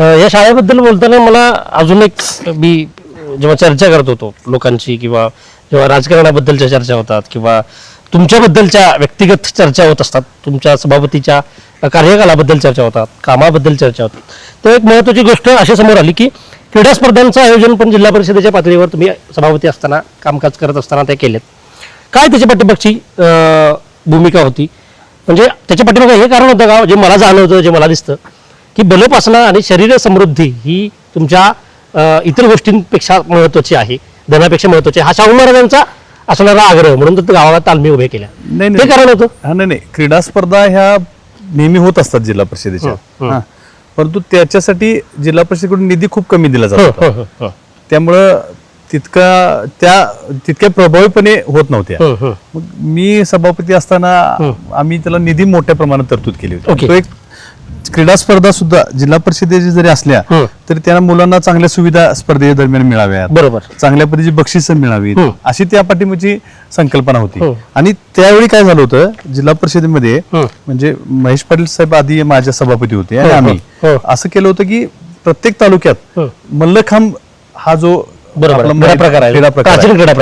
या शाळेबद्दल बोलताना मला अजून एक मी जेव्हा चर्चा करत होतो लोकांची किंवा जेव्हा राजकारणाबद्दलच्या चर्चा होतात किंवा तुमच्याबद्दलच्या व्यक्तिगत चर्चा होत असतात तुमच्या सभापतीच्या कार्यकालाबद्दल चर्चा होतात कामाबद्दल चर्चा होतात. तर एक महत्त्वाची गोष्ट अशी समोर आली की क्रीडा स्पर्धांचं आयोजन पण जिल्हा परिषदेच्या पातळीवर तुम्ही सभापती असताना कामकाज करत असताना ते केलेत. काय त्याच्या पाठीमागची भूमिका होती? म्हणजे त्याच्या पाठीमागे हे कारण होतं का? जे मला जाणवतं जे मला दिसतं. की बलोपासना आणि शरीर समृद्धी ही तुमच्या इतर गोष्टींपेक्षा महत्वाची आहे धनापेक्षा महत्वाची. हा शाहू महाराजांचा असणारा आग्रह म्हणून तर गावाला तालमी उभे केल्या नाही, ते. कारण होतं हा नाही नाही क्रीडा स्पर्धा ह्या नेहमी होत असतात जिल्हा परिषदेच्या हं. हा. परंतु त्याच्यासाठी जिल्हा परिषदेकडून निधी खूप कमी दिला हो, जातो हो, हो, हो. त्यामुळं तितका त्या तितक्या प्रभावीपणे होत नव्हत्या हो, हो. मग मी सभापती असताना आम्ही त्याला निधी मोठ्या प्रमाणात तरतूद केली ओके. होती तो एक क्रीडा स्पर्धा सुद्धा जिल्हा परिषदेची जरी असल्या हं. तरी त्या मुलांना चांगल्या सुविधा स्पर्धे दरम्यान मिळाव्यात बरोबर चांगल्या पद्धतीची बक्षिसं मिळावीत हं. अशी त्या पाठीमागची संकल्पना होती हं. आणि त्यावेळी काय झालं होतं जिल्हा परिषदेमध्ये. म्हणजे महेश पाटील साहेब आधी माझ्या सभापती होते आणि आम्ही. असं केलं होतं की प्रत्येक तालुक्यात. मल्लखांब हा जो बरोबर प्रकार आहे.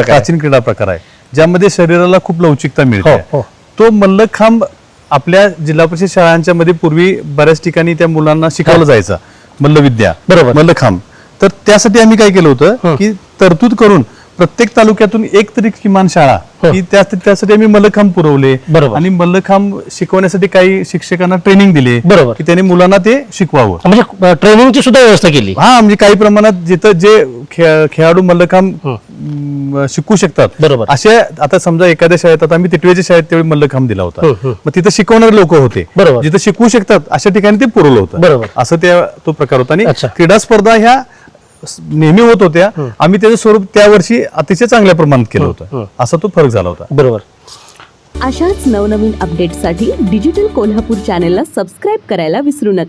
प्राचीन. क्रीडा प्रकार आहे. ज्यामध्ये शरीराला खूप लवचिकता मिळते. तो मल्लखांब आपल्या जिल्हा परिषद शाळांच्या मध्ये पूर्वी बऱ्याच ठिकाणी त्या मुलांना शिकवलं जायचं मल्लविद्या बरोबर. मल्लखांब तर त्यासाठी आम्ही काय केलं होतं. की तरतूद करून प्रत्येक तालुक्यातून एक तरी किमान शाळा हं. की त्या त्यासाठी आम्ही मल्लखांब पुरवले बरोबर. आणि मल्लखांब शिकवण्यासाठी काही शिक्षकांना ट्रेनिंग दिले बरोबर. की त्यांनी मुलांना ते शिकवावं म्हणजे ट्रेनिंगची सुद्धा व्यवस्था केली हा म्हणजे काही प्रमाणात जिथं जे खेळाडू मल्लखांब शिकू शकतात बरोबर. असे आता समजा एखाद्या शाळेत आता आम्ही तिटवेच्या शाळेत त्यावेळी मल्लखांब दिला होता हं, हं. मग तिथं शिकवणारे लोक होते बरोबर. जिथं शिकू शकतात अशा ठिकाणी ते पुरवलं होतं बरोबर. असं त्या तो प्रकार होता आणि. क्रीडा स्पर्धा ह्या नेहमी होत होत्या. आम्ही त्याचं स्वरूप त्या वर्षी अतिशय चांगल्या प्रमाणात केलं. होतं. असा तो फरक झाला होता. बरोबर. अशाच नवनवीन अपडेट्ससाठी डिजिटल कोल्हापूर चॅनेलला सबस्क्राईब करायला विसरू नका.